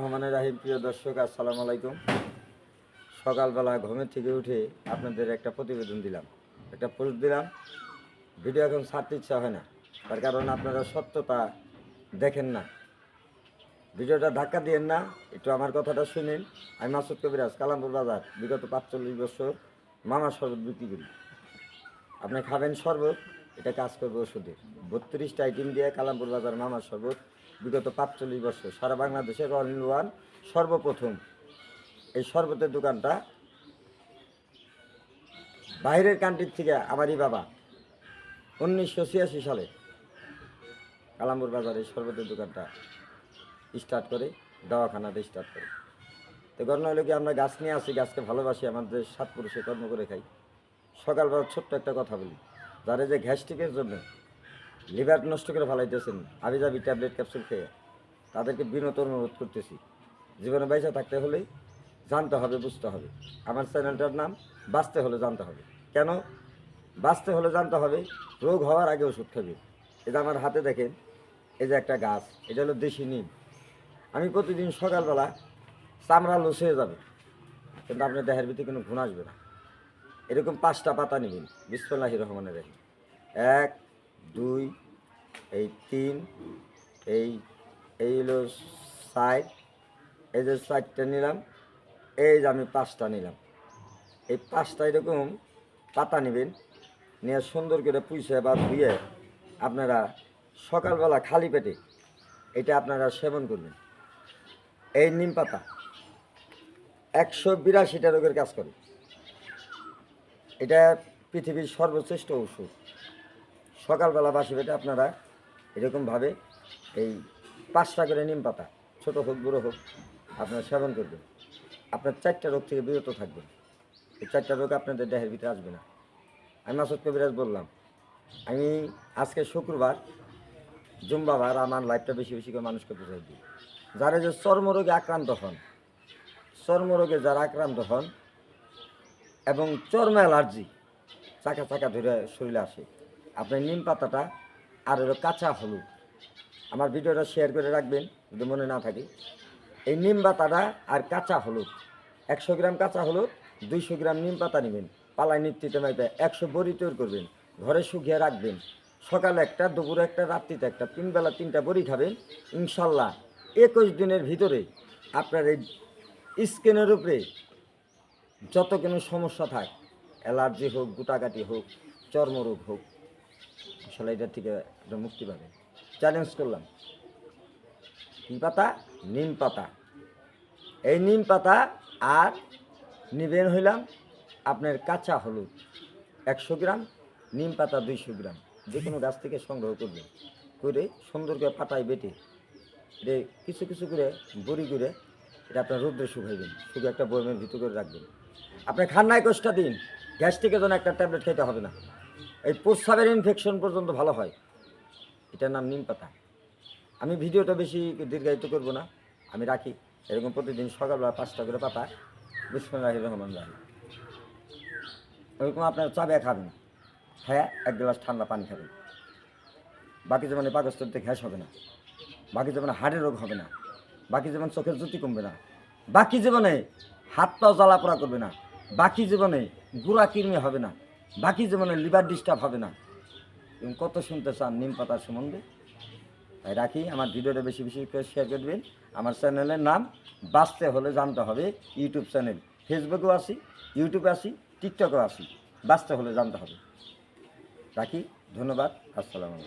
রহমানের রাহিম, প্রিয় দর্শক, আসসালামু আলাইকুম। সকালবেলা ঘুমের থেকে উঠে আপনাদের একটা প্রতিবেদন দিলাম। একটা পোস্ট দিলাম। ভিডিও এখন ছাড়তে ইচ্ছা হয় না। তার কারণ আপনারা সত্যতা দেখেন না। ভিডিওটা ধাক্কা দিয়েন না। একটু আমার কথাটা শুনেন। আমি মাসুদ কবিরাজ কালামপুর বাজার, বিগত পাঁচচল্লিশ বছর মামা শরবত বিক্রি করি। আপনি খাবেন শরবত, এটা কাজ করবে ওষুধের বত্রিশটা আইটেম দিয়ে কালামপুর বাজার মামার শরবত বিগত পাঁচচল্লিশ বছর সারা বাংলাদেশের অল ইন ওয়ান সর্বপ্রথম এই শরবতের দোকানটা বাইরের কান্ট্রির থেকে আমারই বাবা উনিশশো ছিয়াশি সালে কালামপুর বাজারে শরবতের দোকানটা স্টার্ট করে, দাওয়াখানাতে স্টার্ট করে। তো ঘটনা হলো কি, আমরা গাছ নিয়ে আসি, গাছকে ভালোবাসি, আমাদের সাত পুরুষে কর্ম করে খাই। সকালবেলা ছোট্ট একটা কথা বলি, যারা যে গ্যাস্ট্রিকের জন্য লিভার নষ্ট করে ফেলাইতেছেন আবি যাবি ট্যাবলেট, ক্যাপসুল খেয়ে। তাদেরকে বিনত অনুরোধ করতেছি। জীবনে বাইসা থাকতে হলে জানতে হবে, বুঝতে হবে। আমার চ্যানেলটার নাম বাঁচতে হলে জানতে হবে। কেন? বাঁচতে হলে জানতে হবে, রোগ হওয়ার আগে ওষুধ খাবে। এটা আমার হাতে দেখেন, এই যে একটা গাছ, এটা হলো দেশি নিম। আমি প্রতিদিন সকালবেলা চামড়া লস হয়ে যাবে, কিন্তু আপনার দেহের ভিতরে কোনো ঘুণ আসবে না। এরকম পাঁচটা পাতা নেবেন বিসমুল্লাহি রহমানের রাহিম। এক দুই, এই তিন, এই এই হলো সাইড, এই যে সাইডটা নিলাম, এই যে আমি পাঁচটা নিলাম। এই পাঁচটা এরকম পাতা নেবেন, নিয়ে সুন্দর করে পুষে বা ধুয়ে আপনারা সকালবেলা খালি পেটে এটা আপনারা সেবন করবেন। এই নিম পাতা একশো বিরাশিটা রোগের কাজ করে। এটা পৃথিবীর সর্বশ্রেষ্ঠ ওষুধ। সকালবেলা বাসি পেটে আপনারা এরকমভাবে এই পাঁচটা করে নিম পাতা, ছোটো হোক, বড়ো হোক, আপনারা সেবন করবেন। আপনার চারটা রোগ থেকে বিরত থাকবেন। এই চারটা রোগ আপনাদের দেহের ভিতরে আসবে না। আমি মাসুদ কবিরাজ বললাম, আমি আজকে শুক্রবার জুম্বাবার আমার লাইফটা বেশি বেশি করে মানুষকে বুঝাই দিই। যারা যে চর্মরোগে আক্রান্ত হন, চর্মরোগে যারা আক্রান্ত হন এবং চর্ম অ্যালার্জি, চাকা চাকা ধরে শরীরে আসে আপনার নিম পাতাটা আর হলো কাঁচা হলুদ। আমার ভিডিওটা শেয়ার করে রাখবেন, যদি মনে না থাকে। এই নিম পাতাটা আর কাঁচা হলুদ। একশো গ্রাম কাঁচা হলুদ, দুইশো গ্রাম নিম পাতা নেবেন। পালায় নিত্যিতে মাইতে একশো বড়ি তৈরি করবেন। ঘরে শুকিয়ে রাখবেন। সকালে একটা, দুপুরে একটা, রাত্রিতে একটা, তিনবেলা তিনটা বড়ি খাবেন। ইনশাল্লাহ একুশ দিনের ভিতরে আপনার এই স্কিনের উপরে যত কোনো সমস্যা থাক, অ্যালার্জি হোক গুটাকাটি হোক, চর্মরোগ হোক আসলে এটা থেকে একটা মুক্তি পাবে। চ্যালেঞ্জ করলাম। কী পাতা? নিম পাতা। এই নিম পাতা আর নিবেন হইলাম আপনার কাঁচা হলুদ একশো গ্রাম, নিম পাতা দুইশো গ্রাম। যে কোনো গাছ থেকে সংগ্রহ করবেন। করে সুন্দর করে পাতায় বেটে এটা কিছু কিছু করে বড়ি করে এটা আপনার রোদ্রে শুকাইবেন। শুধু একটা বয়মের ভিতর করে রাখবেন। আপনার খান্নায় একুশটা দিন। গ্যাস্ট্রিকের জন্য একটা ট্যাবলেট খেতে হবে না। এই প্রস্রাবের ইনফেকশন পর্যন্ত ভালো হয়। এটার নাম নিম পাতা। আমি ভিডিওটা বেশি দীর্ঘায়িত করব না। আমি রাখি। এরকম প্রতিদিন সকালবেলা পাঁচটা করে পাতা। বিসমুল্লাহ রহমান রাহি ওরকম আপনার চা চাবে খাবেন। হ্যাঁ এক গ্লাস ঠান্ডা পানি খাবেন। বাকি জীবনে পাকস্থলিতে ঘ্যাস হবে না। বাকি জীবনে হাড়ের রোগ হবে না। বাকি জীবন চোখের জ্যোতি কমবে না। বাকি জীবনে হাত পাও জ্বালা পোড়া করবে না। বাকি জীবনে গুড়া কিরমি হবে না। বাকি জীবনে লিভার ডিস্টার্ব হবে না। এবং কত শুনতে চান নিম পাতার সম্বন্ধে? তাই রাখি, আমার ভিডিওটা বেশি বেশি করে শেয়ার করে দেবেন। আমার চ্যানেলের নাম বাঁচতে হলে জানতে হবে, ইউটিউব চ্যানেল। ফেসবুকেও আসি ইউটিউবে আসি টিকটকেও আসি বাঁচতে হলে জানতে হবে। রাখি, ধন্যবাদ, আসসালামু